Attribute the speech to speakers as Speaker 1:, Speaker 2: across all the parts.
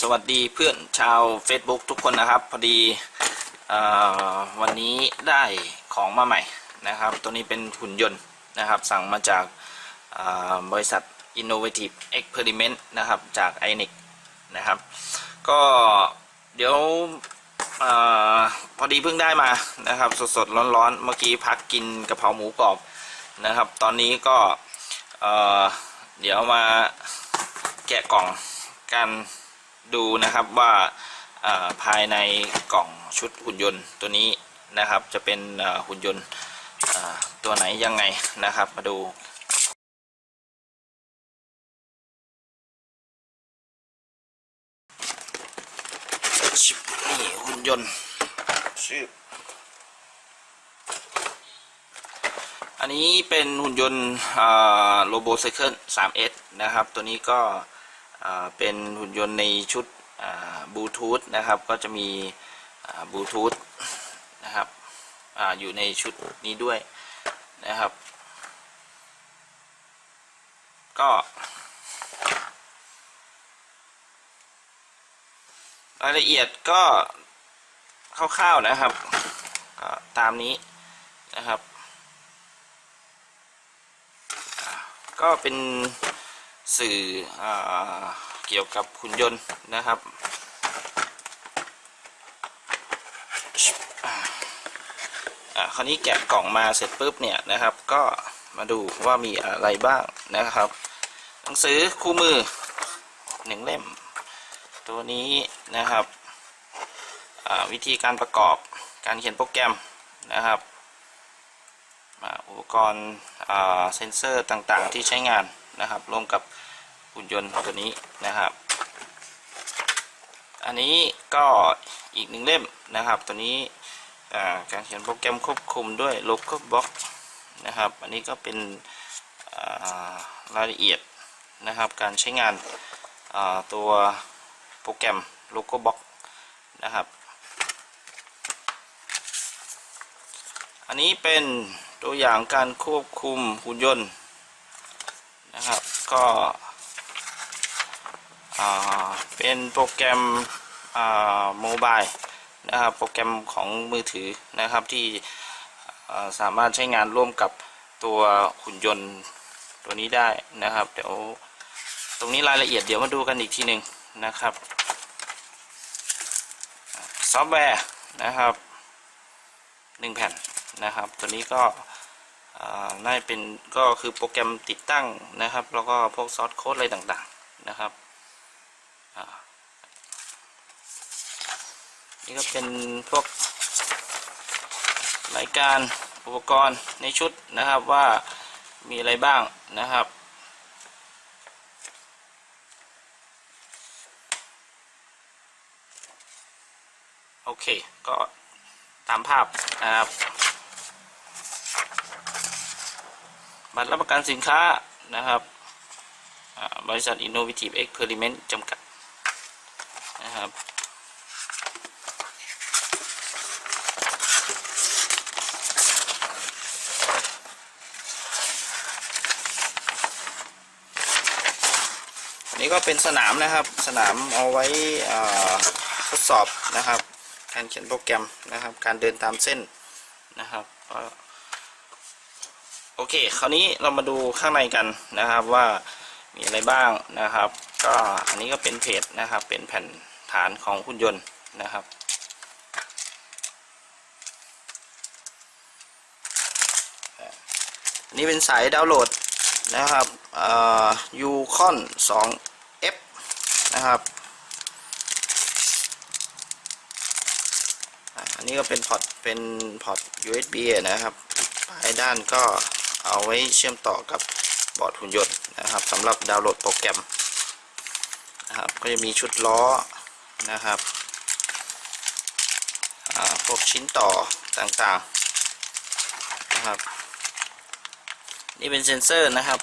Speaker 1: สวัสดีเพื่อนชาว Facebook ทุกคนนะครับ พอดีอวันนี้ได้ของมาใหม่นะครับ ตัวนี้เป็นหุ่นยนต์นะครับ สั่งมาจากาบริษัท Innovative Experiment นะครับจาก i n e c นะครับ ก็เดี๋ยวอพอดีเพิ่งได้มานะครับ สดๆ ร้อนๆ เมื่อกี้พักกินกะเพราหมูกรอบนะครับ ตอนนี้ก็เเดี๋ยวมาแกะกล่องกัน ดูนะครับว่าภายในกล่องชุดหุ่นยนต์ตัวนี้นะครับ จะเป็นหุ่นยนต์ตัวไหนยังไงนะครับ มาดูชิปนี่หุ่นยนต์ชื่ออันนี้เป็นหุ่นยนต์โรโบไซเคิล 3S นะครับ ตัวนี้ก็ เป็นหุ่นยนต์ในชุดบลูทูธนะครับ ก็จะมีบลูทูธนะครับออยู่ในชุดนี้ด้วยนะครับ ก็รายละเอียดก็คร่าวๆนะครับ ก็ตามนี้นะครับ ก็เป็น สื่ออเกี่ยวกับหุ่นยนต์นะครับคราวนี้แกะกล่องมาเสร็จปุ๊บเนี่ยนะครับ ก็มาดูว่ามีอะไรบ้างนะครับ หนังสือคู่มือหนึ่งเล่ม ตัวนี้นะครับวิธีการประกอบการเขียนโปรแกรมนะครับอุปกรณ์เซนเซอร์ต่างๆที่ใช้งาน นะครับ ร่วมกับหุ่นยนต์ตัวนี้นะครับ อันนี้ก็อีกหนึ่งเล่มนะครับ ตัวนี้การเขียนโปรแกรมควบคุมด้วย logo box นะครับ อันนี้ก็เป็นรายละเอียดนะครับ การใช้งานตัวโปรแกรม Logo Box นะครับ อันนี้เป็นตัวอย่างการควบคุมหุ่นยนต์ นะครับก็เป็นโปรแกรมโมบายนะครับโปรแกรมของมือถือนะครับที่สามารถใช้งานร่วมกับตัวหุ่นยนต์ตัวนี้ได้นะครับ เดี๋ยวตรงนี้รายละเอียดเดี๋ยวมาดูกันอีกทีหนึ่งนะครับ ซอฟต์แวร์นะครับหนึ่งแผ่นนะครับ ตัวนี้ก็ น่าจะเป็นก็คือโปรแกรมติดตั้งนะครับ แล้วก็พวกซอสโค้ดอะไรต่างๆนะครับนี่ก็เป็นพวกรายการอุปกรณ์ในชุดนะครับว่ามีอะไรบ้างนะครับโอเค ก็ตามภาพนะครับ บัตรรับประกันสินค้านะครับบริษัท Innovative Experiment จำกัดนะครับนนี้ก็เป็นสนามนะครับสนามเอาไว้ทดสอบนะครับการเขียนโปรแกรมนะครับ การเดินตามเส้นนะครับ โอเค คราวนี้เรามาดูข้างในกันนะครับว่ามีอะไรบ้างนะครับ ก็อันนี้ก็เป็นเพจนะครับ เป็นแผ่นฐานของหุ่นยนต์นะครับอันนี้เป็นสายดาวน์โหลดนะครับยูคอน 2F นะครับอันนี้ก็เป็นพอร์ตเป็นพอร์ต USB นะครับปลายด้านก็ เอาไว้เชื่อมต่อกับบอร์ดหุ่นยนต์นะครับสำหรับดาวน์โหลดโปรแกรมนะครับก็จะมีชุดล้อนะครับพวกชิ้นต่อต่างๆนะครับนี่เป็นเซนเซอร์นะครับ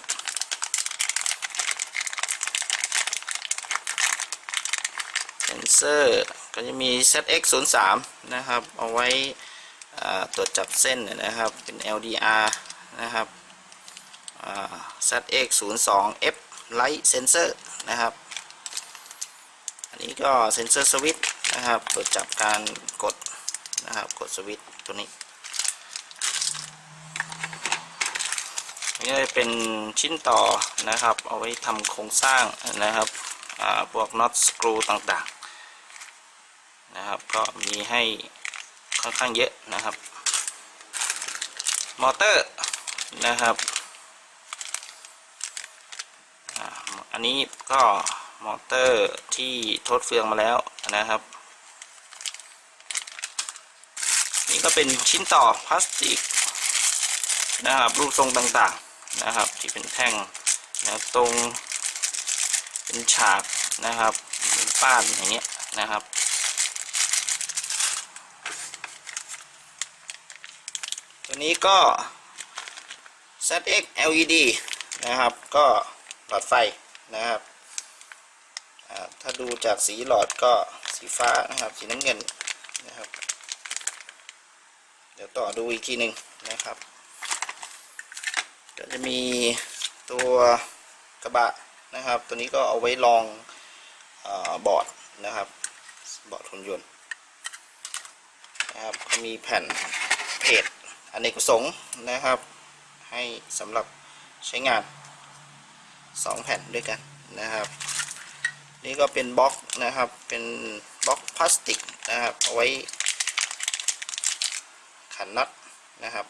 Speaker 1: เซนเซอร์ก็จะมี ZX03 นะครับ เอาไว้ตรวจจับเส้นนะครับ เป็น LDR นะครับอ่า ZX02F Light Sensor นะครับ อันนี้ก็เซนเซอร์สวิตช์นะครับตรวจจับการกดนะครับกดสวิตช์ตัวนี้นี่จะเป็นชิ้นต่อนะครับ เอาไว้ทำโครงสร้างนะครับพวกน็อตสกรูต่างๆนะครับ ก็มีให้ค่อนข้างเยอะนะครับ มอเตอร์ นะครับอันนี้ก็มอเตอร์ที่ทดเฟืองมาแล้วนะครับ นี่ก็เป็นชิ้นต่อพลาสติกนะครับรูปทรงต่างๆนะครับ ที่เป็นแท่งนวตรงเป็นฉากนะครับเป็นป้านอย่างเงี้ยนะครับตัวนี้ก็ ZX LED นะครับ ก็หลอดไฟนะครับ ถ้าดูจากสีหลอดก็สีฟ้านะครับ สีน้ำเงินนะครับ เดี๋ยวต่อดูอีกทีหนึ่งนะครับ ก็จะมีตัวกระบะนะครับ ตัวนี้ก็เอาไว้รองอบอร์ดนะครับ บอร์ดหุ่นยนต์นะครับ มีแผ่นเพจอเนกประสงค์นะครับ ให้สำหรับใช้งาน 2 แผ่นด้วยกันนะครับ นี่ก็เป็นบล็อกนะครับเป็นบล็อกพลาสติกนะครับเอาไว้ขันน็อตนะครับ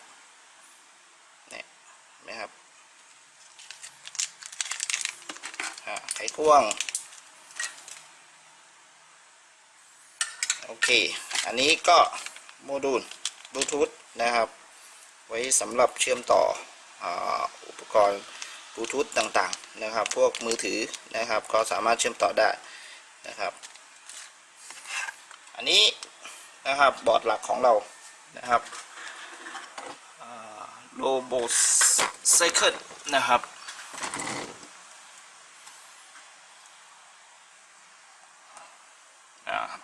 Speaker 1: เนี่ยนไหมครับไขควงโอเค อันนี้ก็โมดูลบลูทูธนะครับ ไว้สำหรับเชื่อมต่อออุปกรณ์บลูทูธต่างๆนะครับ พวกมือถือนะครับ ก็สามารถเชื่อมต่อได้นะครับ อันนี้นะครับบอร์ดหลักของเรานะครับโลโบไซเคิลนะครับ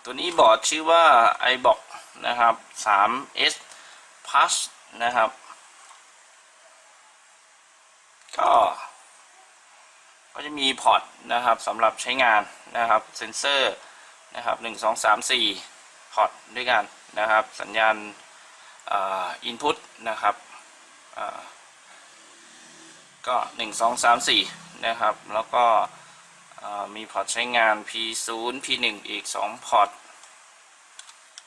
Speaker 1: ตัวนี้บอร์ดชื่อว่า iBox นะครับ 3S Plus นะครับ ก็ก็จะมีพอร์ตนะครับสำหรับใช้งานนะครับเซนเซอร์นะครับ1 2 3 4พอร์ตด้วยกันนะครับ สัญญาณอินพุตนะครับอ่าก็1 2 3 4นะครับ แล้วก็มีพอร์ตใช้งาน P0 P1 อีก 2 พอร์ต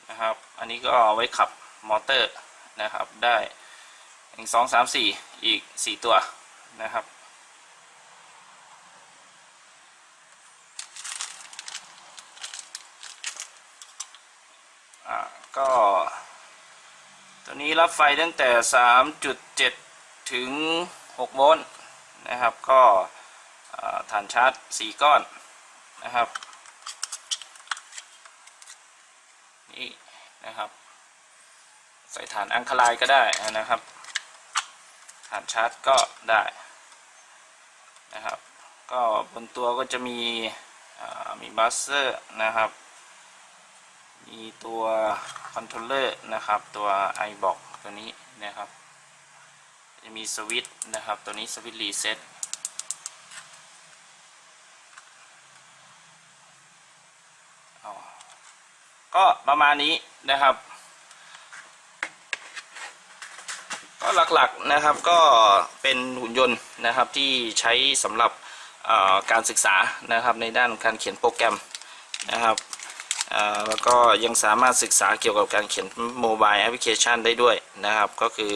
Speaker 1: นะครับ อันนี้ก็เอาไว้ขับมอเตอร์ นะครับ ได้1 2 3 4อีก4ตัวนะครับอ่าก็ตัวนี้รับไฟตั้งแต่ 3.7 ถึง 6 โวลต์นะครับ ก็ฐานชาร์จสี่ก้อนนะครับ นี่นะครับ ใส่ฐานอังคลายก็ได้นะครับ ฐานชาร์จก็ได้นะครับ ก็บนตัวก็จะมีมีบัสเซอร์นะครับ มีตัวคอนโทรลเลอร์นะครับ ตัว iBox ตัวนี้นะครับ จะมีสวิตช์นะครับ ตัวนี้สวิตช์รีเซ็ตก็ประมาณนี้นะครับ ก็หลักๆนะครับก็เป็นหุ่นยนต์นะครับที่ใช้สำหรับการศึกษานะครับในด้านการเขียนโปรแกรมนะครับแล้วก็ยังสามารถศึกษาเกี่ยวกับการเขียนโมบายแอปพลิเคชันได้ด้วยนะครับ ก็คือ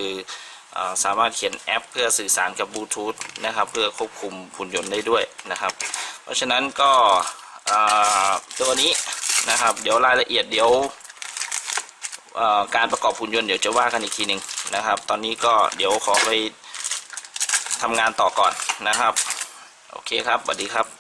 Speaker 1: อสามารถเขียนแอป เพื่อสื่อสารกับบลูทูธนะครับ เพื่อควบคุมหุ่นยนต์ได้ด้วยนะครับ เพราะฉะนั้นก็ตัวนี้นะครับ เดี๋ยวรายละเอียดเดี๋ยว การประกอบหุ่นยนต์เดี๋ยวจะว่ากันอีกทีหนึ่งนะครับ ตอนนี้ก็เดี๋ยวขอไปทำงานต่อก่อนนะครับ โอเคครับสวัสดีครับ